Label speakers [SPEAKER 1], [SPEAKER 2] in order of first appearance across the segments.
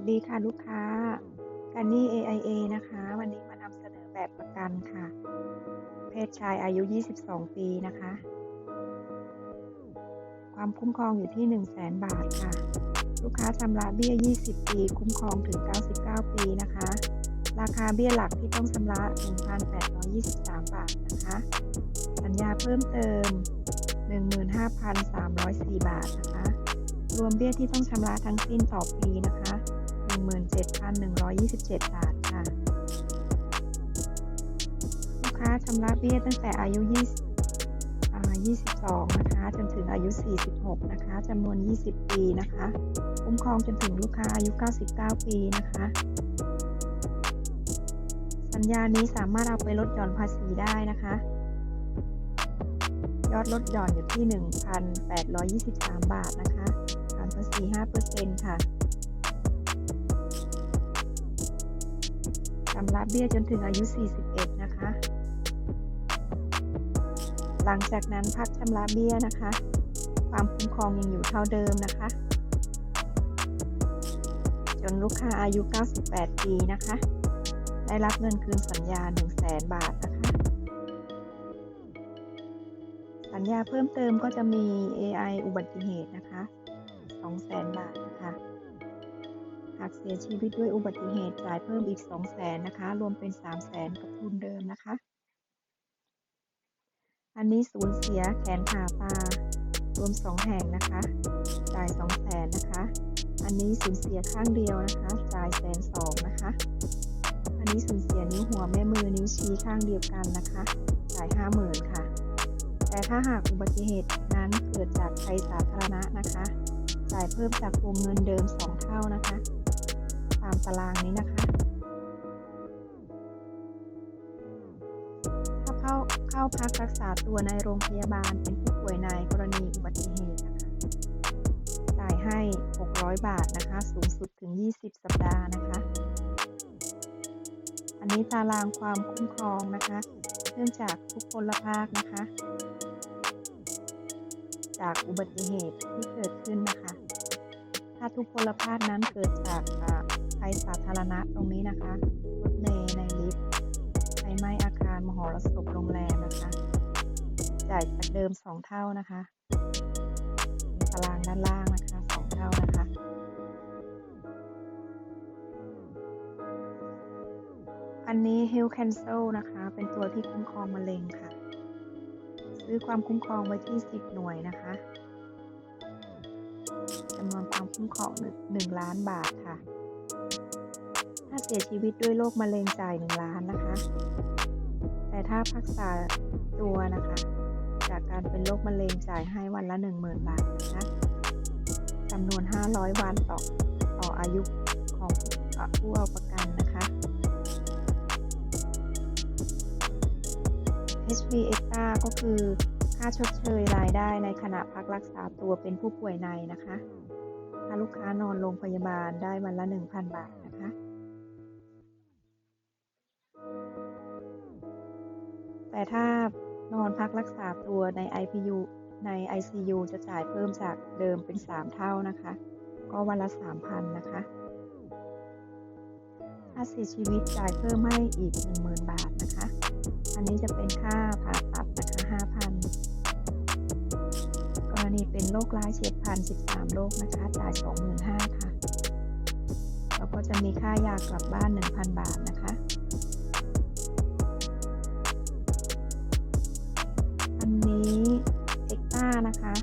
[SPEAKER 1] วัสดีค่ะลูกค้ากันนี่ AIA นะคะ วันนี้มานำเสนอแบบประกันค่ะ เพศชายอายุ 22 ปีนะคะ ความคุ้มครองอยู่ที่ 1 0 0 0 0แบาทค่ะ ลูกค้าชำระเบี้ย 20 ปี คุ้มครองถึง 99 ปีนะคะ ราคาเบี้ยหลักที่ต้องชำระ 1,823 บาทนะคะ สัญญาเพิ่มเติม 15,304 บาทนะคะรวมเบี้ยที่ต้องชำระทั้งสิ้นต่อปีนะคะ 17,127 บาทค่ะ ลูกค้าชำระเบี้ยตั้งแต่อายุ 22 นะคะ จนถึงอายุ 46 นะคะจำนวน 20 ปีนะคะ คุ้มครองจนถึงลูกค้าอายุ 99 ปีนะคะ สัญญานี้สามารถเอาไปลดหย่อนภาษีได้นะคะยอดลดหย่อนอยู่ที่ 1,823 บาทนะคะฐานภาษี 5%ค่ะ ชำระเบี้ยจนถึงอายุ 41 นะคะ หลังจากนั้นพักชำระเบี้ยนะคะ ความคุ้มครองยังอยู่เท่าเดิมนะคะ จนลูกค้าอายุ 98 ปีนะคะ ได้รับเงินคืนสัญญา 100,000 บาทนะคะ สัญญาเพิ่มเติมก็จะมี AI อุบัติเหตุนะคะ 200,000 บาทนะคะ หากเสียชีวิตด้วยอุบัติเหตุจ่ายเพิ่มอีก 200,000นะคะ รวมเป็น 300,000กับทุนเดิมนะคะ อันนี้สูญเสียแขนขาตารวม 2 แห่งนะคะ จ่าย200,000นะคะ อันนี้สูญเสียข้างเดียวนะคะ จ่ายแสนสองนะคะ อันนี้สูญเสียนิ้วหัวแม่มือนิ้วชี้ข้างเดียวกันนะคะ จ่าย50,000ค่ะ แต่ถ้าหากอุบัติเหตุนั้นเกิดจากภัยสาธารณะนะคะ จ่ายเพิ่มจากวงเงินเดิม 2 เท่านะคะ ตามตารางนี้นะคะ ถ้าเข้าเข้าพักรักษาตัวในโรงพยาบาลเป็นผู้ป่วยในกรณีอุบัติเหตุนะคะ จ่ายให้ 600 บาทนะคะ สูงสุดถึง 20 สัปดาห์นะคะ อันนี้ตารางความคุ้มครองนะคะเนื่องจากทุกพลภาคนะคะ จากอุบัติเหตุที่เกิดขึ้นนะคะถ้าทุกพลภาคนั้นเกิดจาก ภัยสาธารณะตรงนี้นะคะรถเมล์ในลิฟต์ไฟไหม้อาคารมหรสพโรงแรมนะคะ จ่ายจากเดิม 2 เท่านะคะตารางด้านล่างนะคะ2เท่านะคะอันนี้ Health Cancel นะคะ เป็นตัวที่คุ้มครองมะเร็งค่ะ ซื้อความคุ้มครองไว้ที่ 10 หน่วยนะคะจำนวนความคุ้มครอง 1 ล้านบาทค่ะ ถ้าเสียชีวิตด้วยโรคมะเร็งจ่าย 1 ล้านนะคะ แต่ถ้ารักษาตัวนะคะ จากการเป็นโรคมะเร็งจ่ายให้วันละ 10,000 บาทนะคะจำนวน 500 วันต่อต่ออายุของผู้เอาประกันนะคะ HV Extra ก็คือค่าชดเชยรายได้ในขณะพักรักษาตัวเป็นผู้ป่วยในนะคะ ถ้าลูกค้านอนโรงพยาบาลได้วันละ 1,000 บาท แต่ถ้านอนพักรักษาตัวใน IPU ใน ICU จะจ่ายเพิ่มจากเดิมเป็น 3 เท่านะคะ ก็วันละ 3,000 นะคะถ้าเสียชีวิตจ่ายเพิ่มให้อีก 10,000 บาทนะคะ อันนี้จะเป็นค่าผ่าตัดนะคะ5,000 กรณีเป็นโรคร้ายเฉียบพลัน 13 โรคนะคะ จ่าย 25,000 ค่ะ แล้วก็จะมีค่ายากลับบ้าน 1,000 บาทนะคะันนี้เอ็กต้านะคะ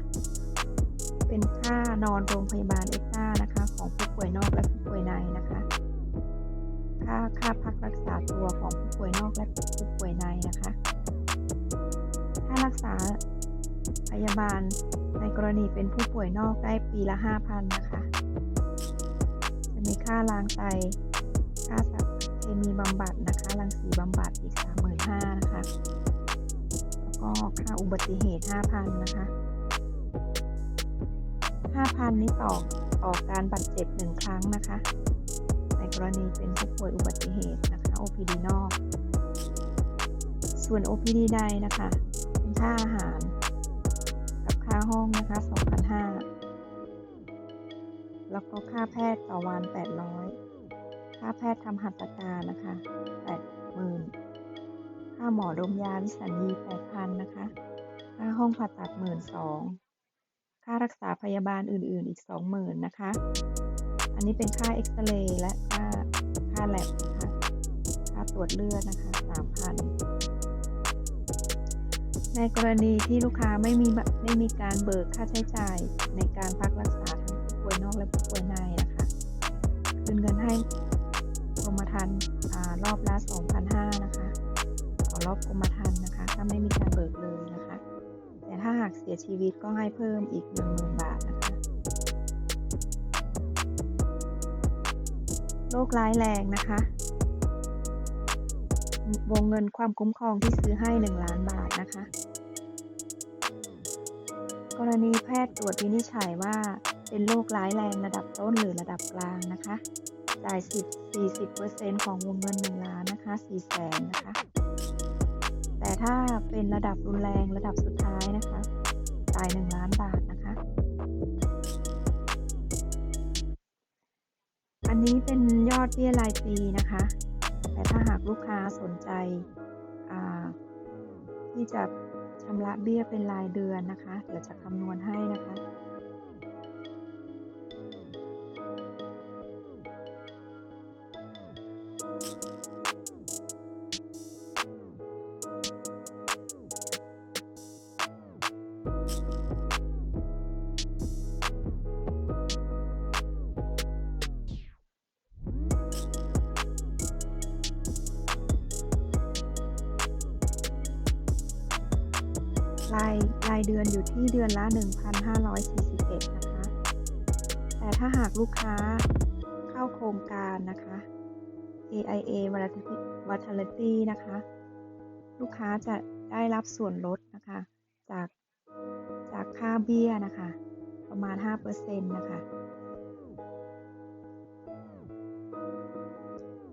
[SPEAKER 1] เป็นค่านอนโรงพยาบาลเอ็กต้านะคะ ของผู้ป่วยนอกและผู้ป่วยในนะคะ ค่าค่าพักรักษาตัวของผู้ป่วยนอกและผู้ป่วยในนะคะถ้ารักษาพยาบาลในกรณีเป็นผู้ป่วยนอกได้ปีละ 5,000 นะคะ จะมีค่าล้างไต ค่าสารเคมีบำบัดนะคะ รังสีบำบัดอีก 35,000นะคะ ก็ค่าอุบัติเหตุ 5,000 นะคะ 5,000 นี้ต่อต่อการบาดเจ็บ 1 ครั้งนะคะ ในกรณีเป็นผู้ป่วยอุบัติเหตุนะคะ OPD นอก ส่วน OPD ในนะคะ เป็นค่าอาหาร กับค่าห้องนะคะ 2,500 แล้วก็ค่าแพทย์ต่อวัน 800 ค่าแพทย์ทำหัตถการนะคะ 80,000 ค่าหมอดมยาวิสัญญี8,000นนะคะ ค่าห้องผ่าตัด12,000ค่ารักษาพยาบาลอื่นๆอีก20,000นนะคะ อันนี้เป็นค่าเอ็กซเรย์และค่าค่าแลบนะคะค่าตรวจเลือดนะคะ3,000ในกรณีที่ลูกค้าไม่มีไม่มีการเบิกค่าใช้จ่ายในการพักรักษาทั้งผู้ป่วยนอกและผู้ป่วยในนะคะคืนเงินให้กรมธรรม์อ่ารอบละ2,500นะคะ รอบกรมธรรม์นะคะ ถ้าไม่มีการเบิกเลยนะคะ แต่ถ้าหากเสียชีวิตก็ให้เพิ่มอีก10,000บาทนะคะโรคร้ายแรงนะคะ วงเงินความคุ้มครองที่ซื้อให้ 1 ล้านบาทนะคะ กรณีแพทย์ตรวจวินิจฉัยว่าเป็นโรคร้ายแรงระดับต้นหรือระดับกลางนะคะ จ่าย 10 40%ของวงเงิน 1 ล้านนะคะ4แสนนะคะ แต่ถ้าเป็นระดับรุนแรงระดับสุดท้ายนะคะจ่าย1ล้านบาทนะคะ อันนี้เป็นยอดเบี้ยรายปีนะคะ แต่ถ้าหากลูกค้าสนใจที่จะชำระเบี้ยเป็นรายเดือนนะคะ เดี๋ยวจะคำนวณให้นะคะ รายเดือนอยู่ที่เดือนละ 1,541 นะคะ แต่ถ้าหากลูกค้าเข้าโครงการนะคะ AIA Vitality นะคะ ลูกค้าจะได้รับส่วนลดนะคะ จากจากค่าเบี้ยนะคะ ประมาณ 5%นะคะ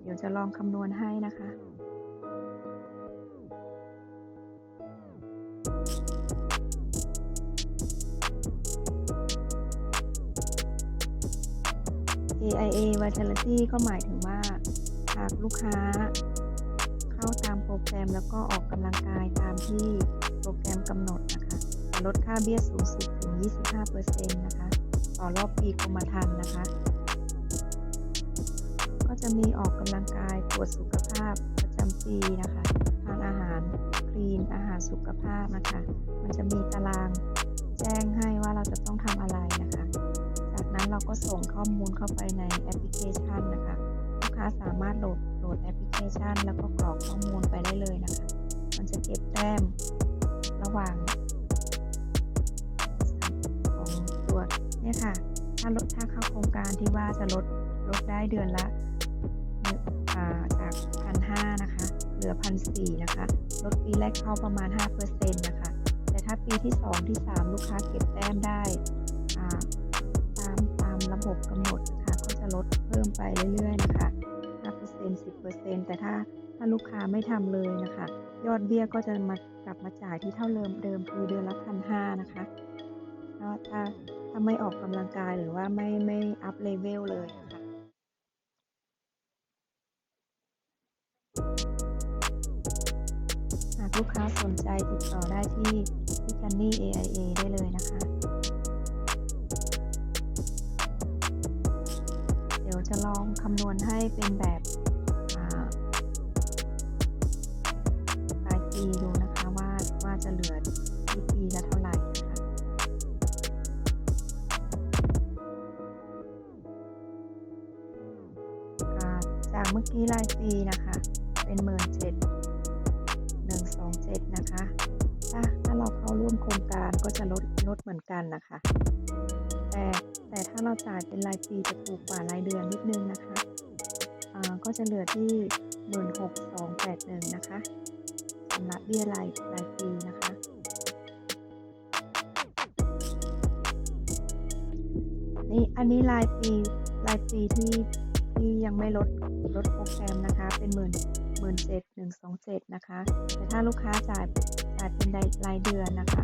[SPEAKER 1] เดี๋ยวจะลองคำนวณให้นะคะ Vitality ก็หมายถึงว่า หากลูกค้า เข้าตามโปรแกรมแล้วก็ออกกำลังกายตามที่โปรแกรมกำหนดนะคะจะลดค่าเบี้ยสูงสุดถึง 25%นะคะ ต่อรอบปีกรมธรรม์นะคะ ก็จะมีออกกำลังกายตรวจสุขภาพประจำปีนะคะทานอาหารคลีนอาหารสุขภาพนะคะ มันจะมีตารางแจ้งให้ว่าเราจะต้อง เราก็ส่งข้อมูลเข้าไปในแอปพลิเคชันนะคะ ลูกค้าสามารถโหลดโหลดแอปพลิเคชัน แล้วก็กรอกข้อมูลไปได้เลยนะคะ มันจะเก็บแต้มระหว่างของตัวเนี่ยค่ะ ถ้าลดถ้าเข้าโครงการที่ว่าจะลดลดได้เดือนละจากพันห้านะคะ เหลือพันสี่นะคะ ลดปีแรกเข้าประมาณ5%นะคะ แต่ถ้าปีที่ 2 ที่ 3 ลูกค้าเก็บแต้มได้ ระบบกำหนดนะคะก็จะลดเพิ่มไปเรื่อยๆนะคะ5% 10%แต่ถ้าถ้าลูกค้าไม่ทำเลยนะคะ ยอดเบี้ยก็จะมากลับมาจ่ายที่เท่าเดิมเดิมคือเดือนละพันห้านะคะถ้าถ้าถ้าไม่ออกกำลังกายหรือว่าไม่ไม่อัพเลเวลเลยนะคะหากลูกค้าสนใจติดต่อได้ที่ที่กันนี่ AIA ได้เลยนะคะ คำนวณให้เป็นแบบรายปีดูนะคะว่าว่าจะเหลือที่ปีละเท่าไหร่นะคะจากเมื่อกี้รายปีนะคะ เป็นหมื่นเจ็ดหนึ่งสองเจ็ดนะคะถ้าถ้าเราเข้าร่วมโครงการก็จะลดลดเหมือนกันนะคะ แต่ถ้าเราจ่ายเป็นรายปีจะถูกกว่ารายเดือนนิดนึงนะคะก็จะเหลือที่หมื่นหกสองแปดหนึ่งนะคะสำหรับเบี้ยรายรายปีนะคะ นี่อันนี้รายปีรายปีที่ที่ยังไม่ลดลดโปรแกรมนะคะ เป็นหมื่นหมื่นเจ็ดหนึ่งสองเจ็ดนะคะ แต่ถ้าลูกค้าจ่ายจ่ายเป็นรายเดือนนะคะ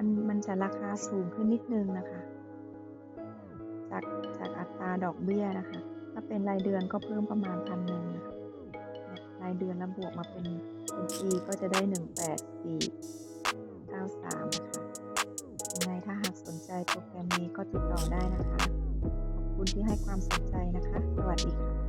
[SPEAKER 1] มันมันจะราคาสูงขึ้นนิดนึงนะคะ จากจากอัตราดอกเบี้ยนะคะ ถ้าเป็นรายเดือนก็เพิ่มประมาณพันหนึ่งนะคะรายเดือนแล้วบวกมาเป็นเป็นปีก็จะได้หนึ่งแปดสี่เก้าสามนะคะยังไงถ้าหากสนใจโปรแกรมนี้ก็ติดต่อได้นะคะ ขอบคุณที่ให้ความสนใจนะคะ สวัสดีค่ะ